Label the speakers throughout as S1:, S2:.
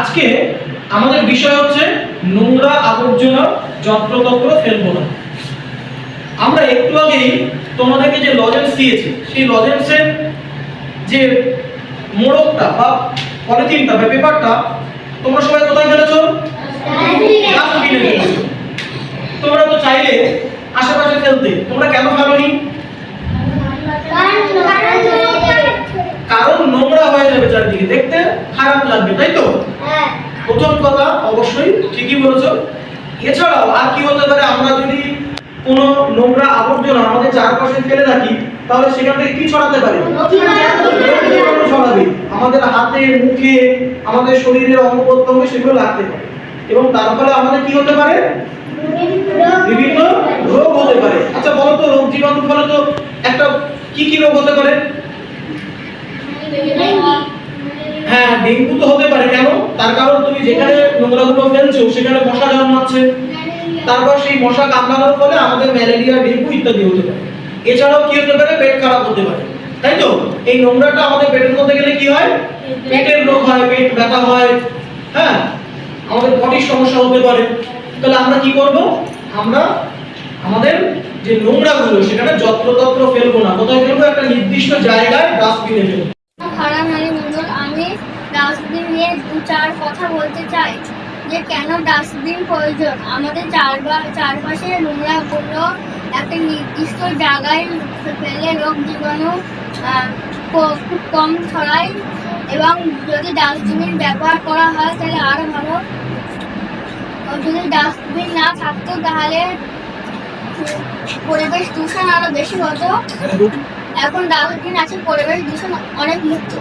S1: আজকে আমাদের বিষয় হচ্ছে নোংরা আবর্জনা যন্ত্রতন্ত্র ফেলব না। আমরা একটু আগেই তোমাদেরকে যে লজেন্স দিয়েছি, সেই লজেন্সের যে মোড়কটা বা পলিথিনটা বা পেপারটা তোমরা সবাই কোথায় ফেলেছো। তোমরা তো চাইলে আশেপাশে ফেলতে। তোমরা কেন ফেলোনি? কারণ নোংরা হয়ে যাবে চারদিকে। দেখতে খারাপ লাগবে, তাই তো? বলেছ? এছাড়াও, আর কি হতে পারে, আমরা যদি কোনো নোংরা আবর্জনা আমাদের চারপাশে ফেলে তাহলে সেখান থেকে কি ছড়াতে পারে? ছড়াবে। আমাদের হাতে, মুখে, আমাদের অঙ্গ প্রত্যঙ্গে সেগুলো লাগতে পারে। এবং তার ফলে আমাদের কি হতে পারে? বিভিন্ন রোগ হতে পারে। আচ্ছা বলো তো, রোগ জীবাণু ফলে তো একটা কি কি রোগ হতে পারে? হ্যাঁ ডেঙ্গু তো হতে পারে কেন? তার কারণ তুমি যেখানে নোংরাগুলো ফেলছো, সেখানে মশা জন্মাচ্ছে। তারপর সেই মশা কামড়ানোর ফলে আমাদের ম্যালেরিয়া, ডেঙ্গু ইত্যাদি হতে পারে। এছাড়াও কি হতে পারে? পেট খারাপ হতে পারে। তাই তো? এই নোংরাটা আমাদের পেটের মধ্যে গেলে কি হয়? পেটের রোগ হয়, পেট ব্যথা হয়। হ্যাঁ? আমাদের বডির সমস্যা হতে পারে। তাহলে আমরা কি করব? আমরা আমাদের যে নোংরাগুলো, সেখানে যত্রতত্র ফেলব না। কোথায় ফেলব? একটা নির্দিষ্ট জায়গায় ডাস্টবিনে ফেলব।
S2: আমি ডাস্টবিন নিয়ে দু চার কথা বলতে চাই যে কেন ডাস্টবিন প্রয়োজন? আমাদের চারবার চারপাশে নোংরাগুলো একটা নির্দিষ্ট জায়গায় ফেলে রোগ জীবাণু খুব কম ছড়ায় এবং যদি ডাস্টবিন ব্যবহার করা হয় তাহলে আরও ভালো। যদি ডাস্টবিন না থাকতো তাহলে পরিবেশ দূষণ আরও বেশি হতো। এখন ডাস্টবিন আছে পরিবেশ দূষণ অনেক মুক্ত।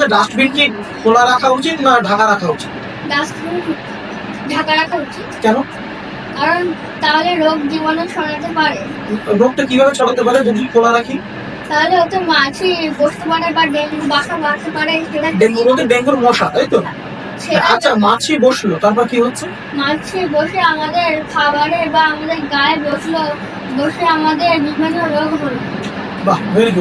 S1: আচ্ছা ডাস্টবিন কি খোলা রাখা উচিত না ঢাকা রাখা উচিত?
S2: ডাস্টবিন ঢাকা রাখা উচিত।
S1: কেন?
S2: কারণ তাহলে রোগ জীবাণু ছড়াতে পারে।
S1: রোগটা কীভাবে ছড়াতে পারে যদি খোলা রাখি?
S2: তাহলে ওতে মাছি বসতে পারে বা ডেঙ্গু বাসা বাঁধতে পারে সেটা
S1: ডেঙ্গু বলতে ডেঙ্গুর মশা তাই তো? আচ্ছা মাছি বসল তারপর কি হচ্ছে?
S2: মাছি বসে আমাদের খাবারে বা আমাদের গায়ে বসল বসে আমাদের বিভিন্ন রোগ হলো।
S1: বাহ ভেরি গুড